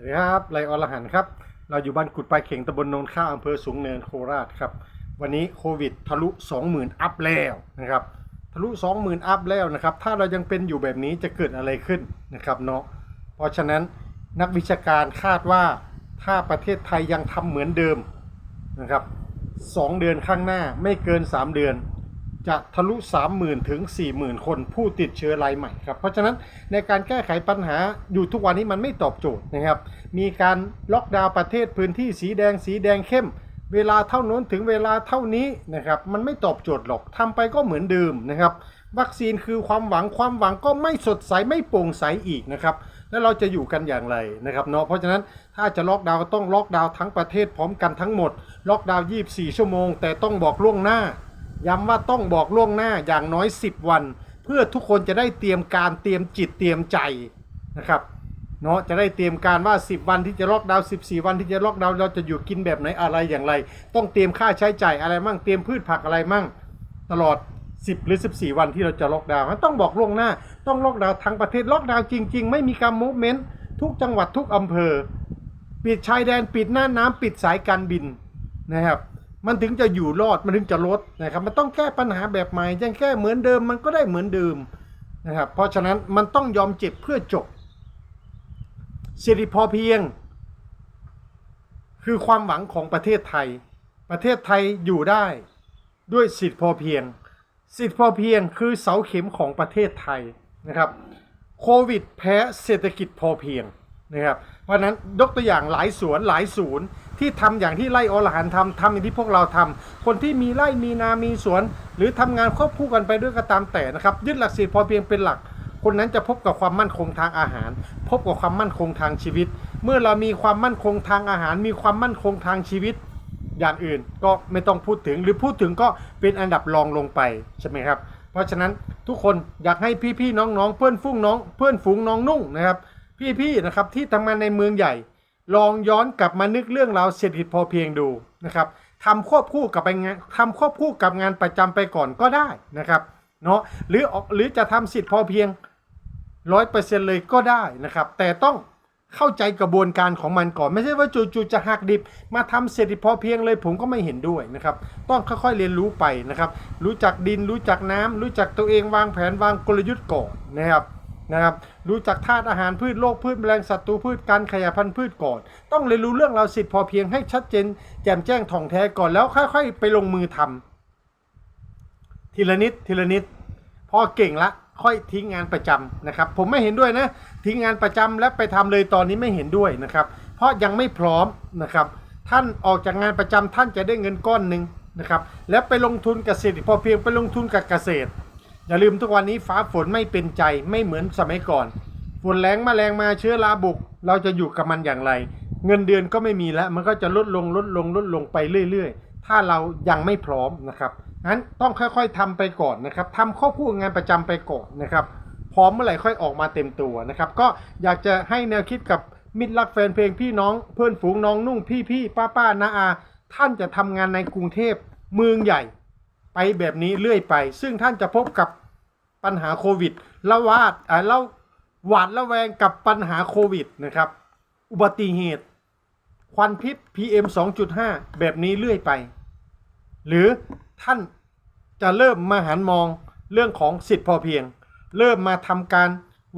วัสดีครับไรอรหันครับ เราอยู่บ้านกุดปลายเข่งตำบลโนนข้าวอำเภอสูงเนินโคราชครับ วันนี้โควิดทะลุ 20,000 อัพแล้วนะครับ ทะลุ 20,000 อัพแล้วนะครับ ถ้าเรายังเป็นอยู่แบบนี้จะเกิดอะไรขึ้นนะครับเนาะ เพราะฉะนั้นนักวิชาการคาดว่าถ้าประเทศไทยยังทำเหมือนเดิมนะครับสองเดือนข้างหน้าไม่เกิน 3 เดือน จะทะลุ 30,000 ถึง 40,000 คนผู้ติดเชื้อรายใหม่ครับ เพราะฉะนั้นในการแก้ไขปัญหาอยู่ทุกวันนี้มันไม่ตอบโจทย์นะครับ มีการล็อกดาวน์ประเทศพื้นที่สีแดงสีแดงเข้ม เวลาเท่านั้นถึงเวลาเท่านี้นะครับ มันไม่ตอบโจทย์หรอกทำไปก็เหมือนเดิมนะครับ วัคซีนคือความหวังความหวังก็ไม่สดใสไม่โปร่งใสอีกนะครับ แล้วเราจะอยู่กันอย่างไรนะครับเนาะ เพราะฉะนั้นถ้าจะล็อกดาวน์ก็ต้องล็อกดาวน์ทั้งประเทศพร้อมกันทั้งหมด ล็อกดาวน์ 24 ชั่วโมง แต่ต้องบอกล่วงหน้า ย้ำว่าต้องบอกล่วงหน้าอย่างน้อย 10 วัน เพื่อทุกคนจะได้เตรียมการเตรียมจิตเตรียมใจนะครับเนาะจะได้เตรียมการว่า 10 วันที่จะล็อกดาวน์14 วันที่จะล็อกดาวน์เราจะอยู่กินแบบไหนอะไรอย่างไร ต้องเตรียมค่าใช้จ่ายอะไรมั่งเตรียมพืชผักอะไรมั่ง ตลอด 10 หรือ 14 วันที่เราจะล็อกดาวน์ต้องบอกล่วงหน้า ต้องล็อกดาวน์ทั้งประเทศล็อกดาวน์จริง ๆ ไม่มีการมูฟเมนต์ทุกจังหวัดทุกอำเภอ ปิดชายแดนปิดหน้าน้ำปิดสายการบินนะครับ มันถึงจะอยู่รอดมันถึงจะลดนะครับมันต้องแก้ปัญหาแบบใหม่ยังแก้เหมือนเดิมมันก็ได้เหมือนเดิมนะครับเพราะฉะนั้นมันต้องยอมเจ็บเพื่อจบสิริพอเพียง คือความหวังของประเทศไทย ประเทศไทยอยู่ได้ด้วยสิทธิพอเพียง สิทธิพอเพียงคือเสาเข็มของประเทศไทยนะครับโควิดแพ้เศรษฐกิจพอเพียง นะครับเพราะนั้นยกตัวอย่างหลายสวนหลายศูนย์ที่ทำอย่างที่ไร่อรหันทำทำอย่างที่พวกเราทำคนที่มีไร่มีนา มีสวน หรือทำงานควบคู่กันไปด้วยก็ตามแต่นะครับยึดหลักสิทธิพอเพียงเป็นหลัก คนนั้นจะพบกับความมั่นคงทางอาหาร พบกับความมั่นคงทางชีวิต เมื่อเรามีความมั่นคงทางอาหาร มีความมั่นคงทางชีวิต อย่างอื่นก็ไม่ต้องพูดถึงหรือพูดถึงก็เป็นอันดับรองลงไปใช่ไหมครับเพราะฉะนั้นทุกคนอยากให้พี่ๆน้องๆ เพื่อนฟุ้งน้อง เพื่อนฝูงน้องนุ่งนะครับ พี่ๆนะครับที่ทำงานในเมืองใหญ่ ลองย้อนกลับมานึกเรื่องราวเศรษฐกิจพอเพียงดูนะครับทำควบคู่กับไปงานทำควบคู่กับงานประจำไปก่อนก็ได้นะครับเนาะหรือออกหรือจะทำสิทธิพอเพียงร้อยเปอร์เซ็นต์เลยก็ได้นะครับ แต่ต้องเข้าใจกระบวนการของมันก่อน ไม่ใช่ว่าจู่ๆจะหักดิบ มาทำเศรษฐกิจพอเพียงเลยผมก็ไม่เห็นด้วยนะครับ ต้องค่อยๆเรียนรู้ไปนะครับ รู้จักดินรู้จักน้ำรู้จักตัวเองวางแผนวางกลยุทธ์ก่อนนะครับ นะครับรู้จักธาตุอาหารพืชโรคพืชแมลงศัตรูพืชการขยายพันธุ์พืชก่อน ต้องเรียนรู้เรื่องราวสิทธิพอเพียงให้ชัดเจน แจ่มแจ้งท่องแท้ก่อนแล้วค่อย ๆ ไปลงมือทำทีละนิดทีละนิดพอเก่งละค่อยทิ้งงานประจำนะครับ ผมไม่เห็นด้วยนะ ทิ้งงานประจำและไปทำเลยตอนนี้ไม่เห็นด้วยนะครับ เพราะยังไม่พร้อมนะครับ ท่านออกจากงานประจำท่านจะได้เงินก้อนหนึ่งนะครับ แล้วไปลงทุนเกษตรพอเพียงไปลงทุนกับเกษตร อย่าลืมทุกวันนี้ฟ้าฝนไม่เป็นใจไม่เหมือนสมัยก่อน ฝนแรงมาแรงมาเชื้อราบุก เราจะอยู่กับมันอย่างไร เงินเดือนก็ไม่มีแล้ว มันก็จะลดลงลดลงลดลงไปเรื่อย ๆ ถ้าเรายังไม่พร้อมนะครับงั้นต้องค่อยๆทำไปก่อนนะครับทำควบคู่งานประจำไปก่อนนะครับ พร้อมเมื่อไหร่ค่อยออกมาเต็มตัวนะครับ ก็อยากจะให้แนวคิดกับมิตรรักแฟนเพลงพี่น้องเพื่อนฝูงน้องนุ่งพี่พี่ป้าป้านาอา ท่านจะทำงานในกรุงเทพเมืองใหญ่ ไปแบบนี้เรื่อยไป ซึ่งท่านจะพบกับ ปัญหาโควิดละวาดอ่าล้วหวาดระแวงกับปัญหาโควิดนะครับ อุบัติเหตุควันพิษ PM 2.5 แบบนี้เรื่อยไป หรือท่านจะเริ่มมาหันมองเรื่องของสิทธิพอเพียง เริ่มมาทำการ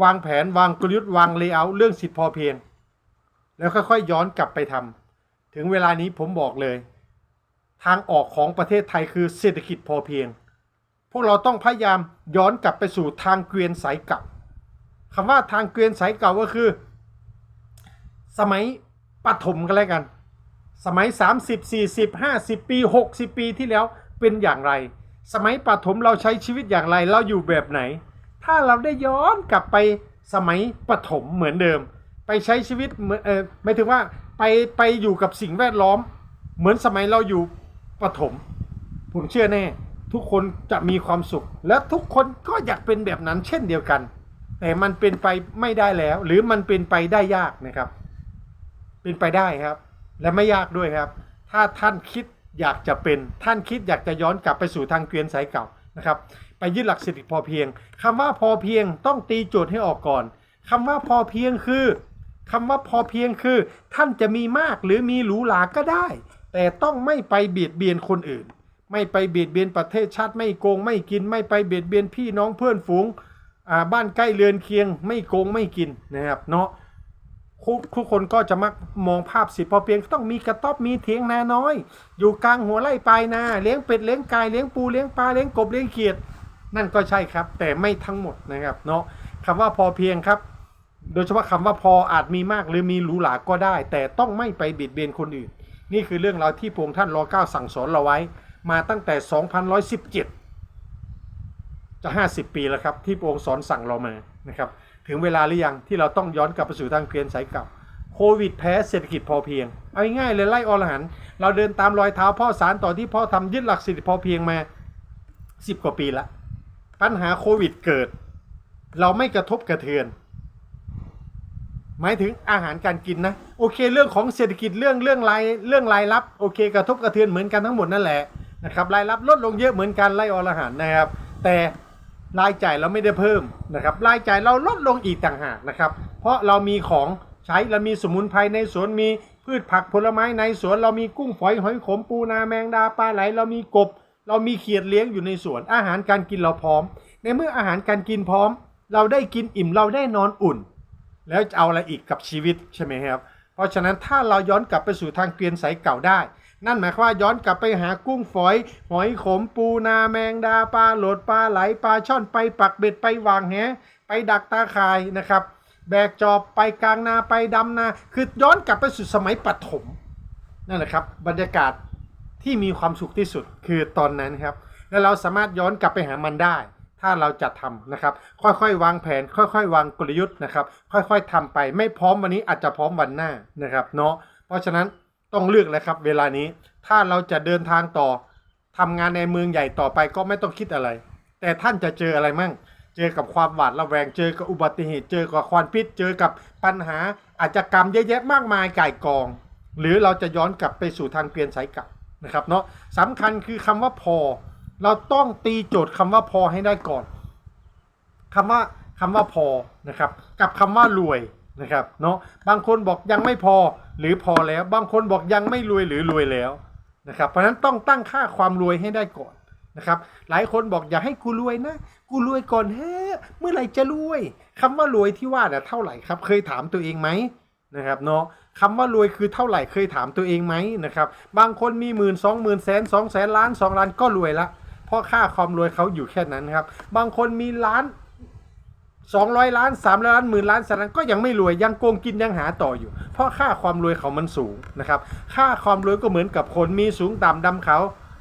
วางแผนวางกลยุทธ์วางเลเยอร์เรื่องสิทธิพอเพียง แล้วค่อยๆย้อนกลับไปทำถึงเวลานี้ผมบอกเลย ทางออกของประเทศไทยคือเศรษฐกิจพอเพียง พวกเราต้องพยายามย้อนกลับไปสู่ทางเกวียนสายเก่าคำว่าทางเกวียนสายเก่าก็คือ สมัยปฐมกันแล้วกัน สมัย 30 40 50 ปี 60 ปีที่แล้วเป็นอย่างไร สมัยปฐมเราใช้ชีวิตอย่างไรเราอยู่แบบไหน ถ้าเราได้ย้อนกลับไปสมัยปฐมเหมือนเดิม ไปใช้ชีวิตเหมือนเออหมายถึงว่าไปไปอยู่กับสิ่งแวดล้อม เหมือนสมัยเราอยู่ปฐมผมเชื่อแน่ ทุกคนจะมีความสุข และทุกคนก็อยากเป็นแบบนั้นเช่นเดียวกัน แต่มันเป็นไปไม่ได้แล้ว หรือมันเป็นไปได้ยากนะครับ เป็นไปได้ครับ และไม่ยากด้วยครับ ถ้าท่านคิดอยากจะเป็นท่านคิดอยากจะย้อนกลับไปสู่ทางเกวียนสายเก่านะครับ ไปยึดหลักเศรษฐกิจพอเพียงคำว่าพอเพียงต้องตีโจทย์ให้ออกก่อนคำว่าพอเพียงคือคำว่าพอเพียงคือ ท่านจะมีมากหรือมีหรูหราก็ได้ แต่ต้องไม่ไปเบียดเบียนคนอื่น ไม่ไปเบียดเบียนประเทศชาติไม่โกงไม่กิน ไม่ไปเบียดเบียนพี่น้องเพื่อนฝูงบ้านใกล้เรือนเคียง ไม่โกงไม่กินนะครับเนาะทุกคนก็จะมักมองภาพสิพอเพียงต้องมีกระต๊อบมีเถียงนาน้อย อยู่กลางหัวไร่ปลายนาเลี้ยงเป็ดเลี้ยงไก่เลี้ยงปูเลี้ยงปลาเลี้ยงกบเลี้ยงเขียด นั่นก็ใช่ครับ แต่ไม่ทั้งหมดนะครับเนาะคำว่าพอเพียงครับ โดยเฉพาะคำว่าพออาจมีมากหรือมีหรูหราก็ได้ แต่ต้องไม่ไปบิดเบียนคนอื่น นี่คือเรื่องราวที่พระองค์ท่านรอเก้าสั่งสอนเราไว้ มาตั้งแต่ 2117 จะ 50 ปีแล้วครับ ที่พระองค์สอนสั่งเรามานะครับถึงเวลาหรือยังที่เราต้องย้อนกลับไปสู่ทางเพียรสายเก่าโควิดแพ้เศรษฐกิจพอเพียง เอาง่ายเลยไล่อรหันเราเดินตามรอยเท้าพ่อสารต่อที่พ่อทำยึดหลักเศรษฐกิจพอเพียงมา 10 กว่าปีละปัญหาโควิดเกิด เราไม่กระทบกระเทือน หมายถึงอาหารการกินนะ โอเคเรื่องของเศรษฐกิจเรื่องเรื่องรายเรื่องรายรับโอเค กระทบกระเทือนเหมือนกันทั้งหมดนั่นแหละ นะครับรายรับลดลงเยอะเหมือนกันไล่อรหันนะครับ แต่รายจ่ายเราไม่ได้เพิ่มนะครับรายจ่ายเราลดลงอีกต่างหากนะครับ เพราะเรามีของใช้เรามีสมุนไพรในสวนมีพืชผักผลไม้ในสวนเรามีกุ้งฝอยหอยขมปูนาแมงดาปลาไหลเรามีกบ เรามีเขียดเลี้ยงอยู่ในสวนอาหารการกินเราพร้อม ในเมื่ออาหารการกินพร้อม เราได้กินอิ่มเราได้นอนอุ่น แล้วจะเอาอะไรอีกกับชีวิตใช่ไหมครับ เพราะฉะนั้นถ้าเราย้อนกลับไปสู่ทางเกวียนสายเก่าได้ นั่นหมายความว่าย้อนกลับไปหากุ้งฝอย หอยขมปูนาแมงดาปลาโหลดปลาไหลปลาช่อนไปปักเบ็ดไปวางแหไปดักตาข่ายนะครับ แบกจอบไปกลางนาไปดำนา คือย้อนกลับไปสู่สมัยปฐมนั่นแหละครับบรรยากาศที่มีความสุขที่สุดคือตอนนั้นครับ แล้วเราสามารถย้อนกลับไปหามันได้ ถ้าเราจะทำนะครับ ค่อยๆ วางแผน ค่อยๆ วางกลยุทธ์นะครับ ค่อยๆทำไป ไม่พร้อมวันนี้อาจจะพร้อมวันหน้านะครับ เนาะเพราะฉะนั้น ต้องเลือกแล้วครับ เวลานี้ถ้าเราจะเดินทางต่อทำงานในเมืองใหญ่ต่อไปก็ไม่ต้องคิดอะไร แต่ท่านจะเจออะไรมั่ง เจอกับความหวาดระแวงเจอกับอุบัติเหตุ เจอกับควันพิษ เจอกับปัญหาอาชญากรรมเยอะแยะมากมายก่ายกอง หรือเราจะย้อนกลับไปสู่ทางเกวียนสายเก่านะครับเนาะสำคัญคือคำว่าพอ เราต้องตีโจทย์คำว่าพอให้ได้ก่อนคำว่าคำว่าพอนะครับ กับคำว่ารวย นะครับเนาะบางคนบอกยังไม่พอหรือพอแล้ว บางคนบอกยังไม่รวยหรือรวยแล้วนะครับเพราะฉะนั้นต้องตั้งค่าความรวยให้ได้ก่อนนะครับหลายคนบอกอย่าให้กูรวยนะ กูรวยก่อนเฮ้เมื่อไหร่จะรวยคำว่ารวยที่ว่าน่ะเท่าไหร่ครับ เคยถามตัวเองไหมนะครับเนาะคำว่ารวยคือเท่าไหร่เคยถามตัวเองไหมนะครับบางคนมีหมื่นสองหมื่นแสนสองแสนล้านสองล้านก็รวยละเพราะค่าความรวยเขาอยู่แค่นั้นครับบางคนมีล้าน สองร้อยล้านสามล้านหมื่นล้านแสนล้านก็ยังไม่รวยยังโกงกินยังหาต่ออยู่ เพราะค่าความรวยเขามันสูงนะครับค่าความรวยก็เหมือนกับคนมีสูงต่ำดำเขา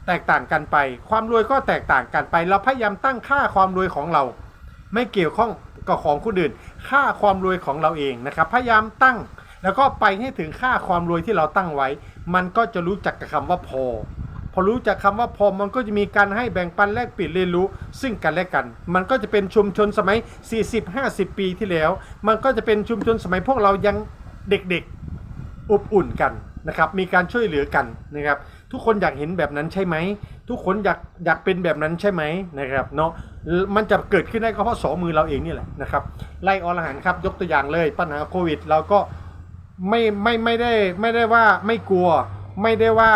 แตกต่างกันไป ความรวยก็แตกต่างกันไป เราพยายามตั้งค่าความรวยของเรา ไม่เกี่ยวข้องกับของคนอื่น ค่าความรวยของเราเองนะครับพยายามตั้ง แล้วก็ไปให้ถึงค่าความรวยที่เราตั้งไว้ มันก็จะรู้จักกับคำว่าพอ พอรู้จักคำว่าพอมันก็จะมีการให้แบ่งปันแลกเปลี่ยนเรียนรู้ ซึ่งกันและกัน มันก็จะเป็นชุมชนสมัย 40-50 ปีที่แล้ว มันก็จะเป็นชุมชนสมัยพวกเรายังเด็กๆอบอุ่นกันนะครับมีการช่วยเหลือกันนะครับ ทุกคนอยากเห็นแบบนั้นใช่ไหม ทุกคนอยากอยากเป็นแบบนั้นใช่ไหมนะครับเนาะมันจะเกิดขึ้นได้ก็เพราะสองมือเราเองนี่แหละนะครับไล่อรหันครับยกตัวอย่างเลยปัญหาโควิด เราก็ไม่ไม่ไม่ได้ไม่ได้ว่าไม่กลัว ไม่ได้ว่า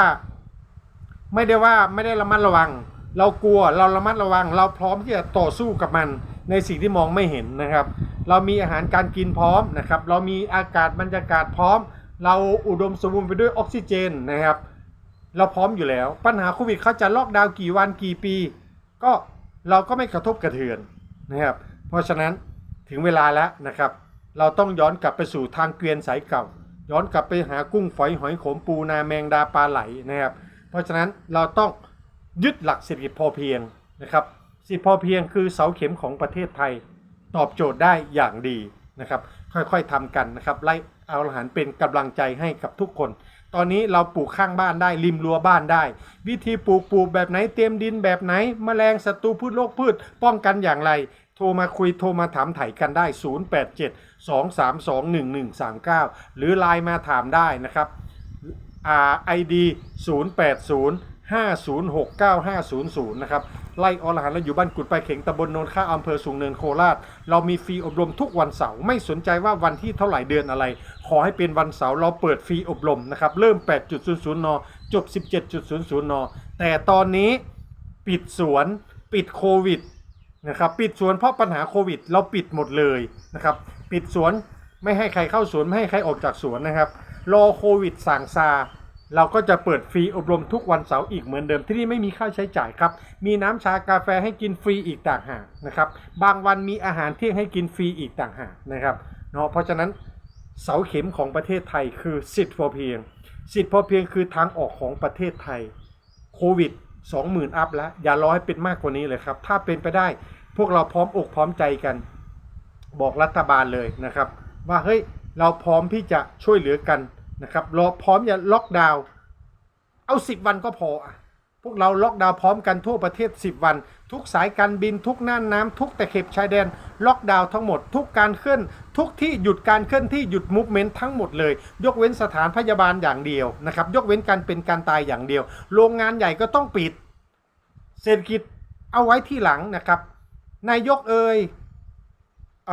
ไม่ได้ว่าไม่ได้ระมัดระวัง เรากลัวเราระมัดระวัง เราพร้อมที่จะต่อสู้กับมัน ในสิ่งที่มองไม่เห็นนะครับ เรามีอาหารการกินพร้อมนะครับ เรามีอากาศบรรยากาศพร้อม เราอุดมสมบูรณ์ไปด้วยออกซิเจนนะครับ เราพร้อมอยู่แล้ว ปัญหาโควิดเขาจะล็อกดาวน์กี่วันกี่ปี ก็เราก็ไม่กระทบกระเทือนนะครับ เพราะฉะนั้นถึงเวลาแล้วนะครับ เราต้องย้อนกลับไปสู่ทางเกวียนสายเก่า ย้อนกลับไปหากุ้งฝอยหอยขมปูนาแมงดาปลาไหลนะครับ ราะฉะนั้นเราต้องยึดหลักเศรษฐกิจพอเพียงนะครับเศรษฐกิจพอเพียงคือเสาเข็มของประเทศไทยตอบโจทย์ได้อย่างดีนะครับ ค่อยๆทำกันนะครับไล่เอาอาหารเป็นกำลังใจให้กับทุกคน ตอนนี้เราปลูกข้างบ้านได้ริมรั้วบ้านได้ วิธีปลูกปลูกแบบไหนเตรียมดินแบบไหนแมลงศัตรูพืชโรคพืช ป้องกันอย่างไร โทรมาคุยโทรมาถามไถ่กันได้ 087 232 1139 หรือไลน์มาถามได้นะครับ ID 080 5069500 นะครับ ไล่อรหันต์เราอยู่บ้านกุดไปลายเข็งตำบลโนนข้าอำเภอสูงเนินโคราช เรามีฟรีอบรมทุกวันเสาร์ไม่สนใจว่าวันที่เท่าไหร่เดือนอะไร ขอให้เป็นวันเสาร์เราเปิดฟรีอบรมนะครับ เริ่ม 8.00 น จบ 17.00 น แต่ตอนนี้ปิดสวนปิดโควิดนะครับปิดสวนเพราะปัญหาโควิด เราปิดหมดเลยนะครับปิดสวนไม่ให้ใครเข้าสวนไม่ให้ใครออกจากสวนนะครับรอโควิดสั่งซา เราก็จะเปิดฟรีอบรมทุกวันเสาร์อีกเหมือนเดิมที่นี่ไม่มีค่าใช้จ่ายครับ มีน้ำชากาแฟให้กินฟรีอีกต่างหากนะครับ บางวันมีอาหารเที่ยงให้กินฟรีอีกต่างหากนะครับเนาะเพราะฉะนั้นเสาเข็มของประเทศไทยคือสิทธิ์พอเพียง สิทธิ์พอเพียงคือทางออกของประเทศไทยโควิด 20,000 อัพแล้ว อย่ารอให้เป็นมากกว่านี้เลยครับ ถ้าเป็นไปได้พวกเราพร้อมอกพร้อมใจกัน บอกรัฐบาลเลยนะครับ ว่าเฮ้ยเราพร้อมที่จะช่วยเหลือกัน นะครับรอพร้อมอย่าล็อกดาวน์เอา10วันก็พออะพวกเราล็อกดาวน์พร้อมกันทั่วประเทศ 10 วัน ทุกสายการบินทุกน่านน้ำทุกตะเข็บชายแดน ล็อกดาวน์ทั้งหมด ทุกการเคลื่อนทุกที่หยุดการเคลื่อนที่หยุดมูฟเมนต์ทั้งหมดเลย ยกเว้นสถานพยาบาลอย่างเดียวนะครับยกเว้นการเป็นการตายอย่างเดียว โรงงานใหญ่ก็ต้องปิด เศรษฐกิจเอาไว้ที่หลังนะครับ นายกเอ่ยอ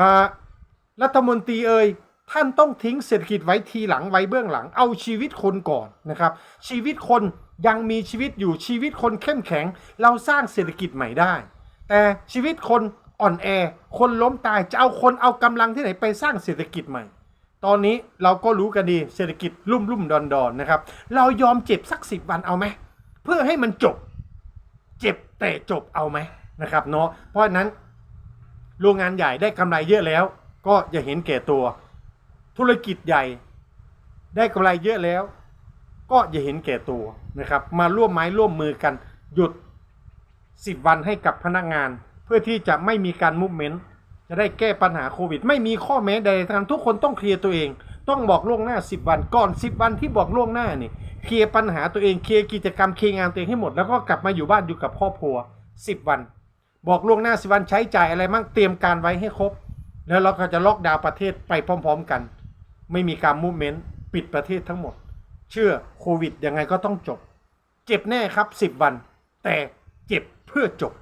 รัฐมนตรีเอ่ย ท่านต้องทิ้งเศรษฐกิจไว้ทีหลังไว้เบื้องหลัง เอาชีวิตคนก่อนนะครับ ชีวิตคนยังมีชีวิตอยู่ชีวิตคนเข้มแข็ง เราสร้างเศรษฐกิจใหม่ได้ แต่ชีวิตคนอ่อนแอ คนล้มตายจะเอาคนเอากำลังที่ไหนไปสร้างเศรษฐกิจใหม่ ตอนนี้เราก็รู้กันดีเศรษฐกิจรุ่มรุ่มดอนดอนนะครับ เรายอมเจ็บสักสิบวันเอาไหมเพื่อให้มันจบ เจ็บแต่จบเอาไหมนะครับเนาะเพราะนั้นโรงงานใหญ่ได้กำไรเยอะแล้ว ก็อย่าเห็นแก่ตัว ธุรกิจใหญ่ได้กำไรเยอะแล้ว ก็อย่าเห็นแก่ตัวนะครับ มาร่วมไม้ร่วมมือกัน หยุด 10 วันให้กับพนักงาน เพื่อที่จะไม่มีการมุฟเมนต์จะได้แก้ปัญหาโควิด ไม่มีข้อแม้ใดทั้งนั้นทุกคนต้องเคลียร์ตัวเอง ต้องบอกล่วงหน้า 10 วันก่อน 10 วันที่บอกล่วงหน้านี่เคลียร์ปัญหาตัวเองเคลียร์กิจกรรมเคลียร์งานตัวเองให้หมดแล้วก็กลับมาอยู่บ้านอยู่กับครอบครัว 10 วัน บอกล่วงหน้า10วันใช้จ่ายอะไรมั่งเตรียมการไว้ให้ครบ แล้วเราก็จะล็อกดาวน์ประเทศไปพร้อม ๆ กัน ไม่มีการมูฟเมนต์ปิดประเทศทั้งหมด เชื่อโควิดยังไงก็ต้องจบ เจ็บแน่ครับ 10 วัน แต่เจ็บเพื่อจบ